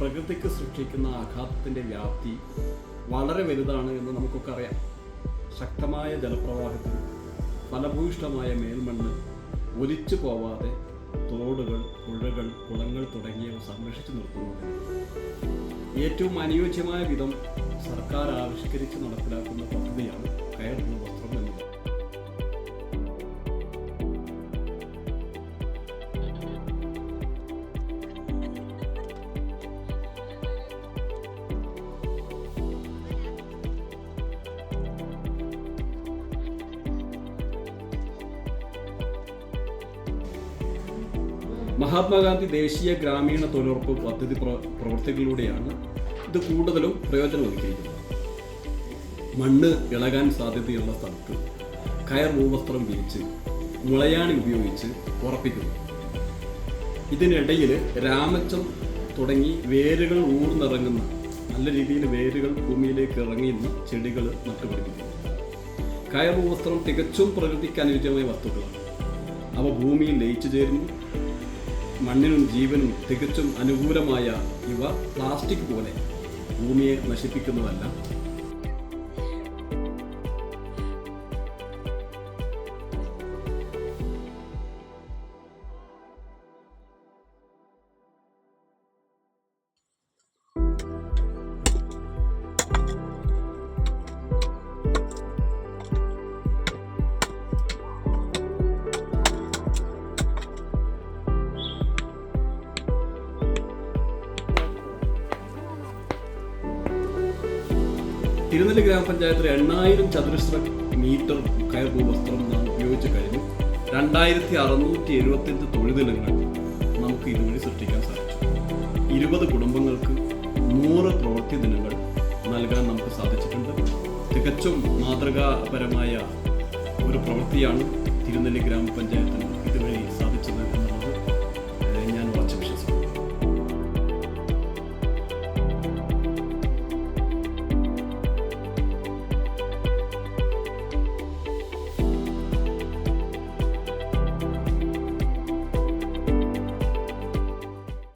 പ്രകൃതിക്ക് സൃഷ്ടിക്കുന്ന ആഘാതത്തിന്റെ വ്യാപ്തി വളരെ വലുതാണ് എന്ന് നമുക്കൊക്കെ അറിയാം. ശക്തമായ ജലപ്രവാഹത്തിൽ ഫലഭൂയിഷ്ടമായ മേൽമണ്ണ് ഒലിച്ചു പോവാതെ തോടുകൾ പുഴകൾ കുളങ്ങൾ തുടങ്ങിയവ സംരക്ഷിച്ചു നിർത്തുന്നതിന് ഏറ്റവും അനുയോജ്യമായ വിധം സർക്കാർ ആവിഷ്കരിച്ച് നടപ്പിലാക്കുന്ന പദ്ധതിയാണ് കയർ മഹാത്മാഗാന്ധി ദേശീയ ഗ്രാമീണ തൊഴിലുറപ്പ് പദ്ധതി പ്ര- പ്രവൃത്തികളിലൂടെയാണ് ഇത് കൂടുതലും പ്രയോജനമൊതുക്കിയിരിക്കുന്നത് മണ്ണ് ഇളകാൻ സാധ്യതയുള്ള സ്ഥലത്ത് കയർ ഭൂവസ്ത്രം വിരിച്ച് മുളയാണി ഉപയോഗിച്ച് ഉറപ്പിക്കുന്നു. ഇതിനിടയിൽ രാമച്ചം തുടങ്ങി വേരുകൾ ഊർന്നിറങ്ങുന്ന നല്ല രീതിയിൽ വേരുകൾ ഭൂമിയിലേക്ക് ഇറങ്ങിയുന്ന ചെടികൾ നട്ടുപിടിപ്പിക്കുന്നു കയർ ഭൂവസ്ത്രം തികച്ചും പ്രകൃതിക്ക് അനുയോജ്യമായ വസ്തുക്കളാണ്. അവ ഭൂമിയിൽ ലയിച്ചു ചേരുന്നു. മണ്ണിനും ജീവനും തികച്ചും അനുകൂലമായ ഇവ പ്ലാസ്റ്റിക് പോലെ ഭൂമിയെ നശിപ്പിക്കുന്നതല്ല. തിരുനെല്ലി ഗ്രാമപഞ്ചായത്തിൽ എണ്ണായിരം ചതുരശ്ര മീറ്റർ കയർ ഭൂവസ്ത്രം നാം ഉപയോഗിച്ച് കഴിഞ്ഞു രണ്ടായിരത്തി അറുന്നൂറ്റി എഴുപത്തിയഞ്ച് തൊഴിലിനങ്ങൾ നമുക്ക് ഇതുവഴി സൃഷ്ടിക്കാൻ സാധിച്ചു. ഇരുപത് കുടുംബങ്ങൾക്ക് നൂറ് പ്രവൃത്തി ദിനങ്ങൾ നൽകാൻ നമുക്ക് സാധിച്ചിട്ടുണ്ട്. തികച്ചും മാതൃകാപരമായ ഒരു പ്രവൃത്തിയാണ് തിരുനെല്ലി ഗ്രാമപഞ്ചായത്തിന് ഇതുവഴി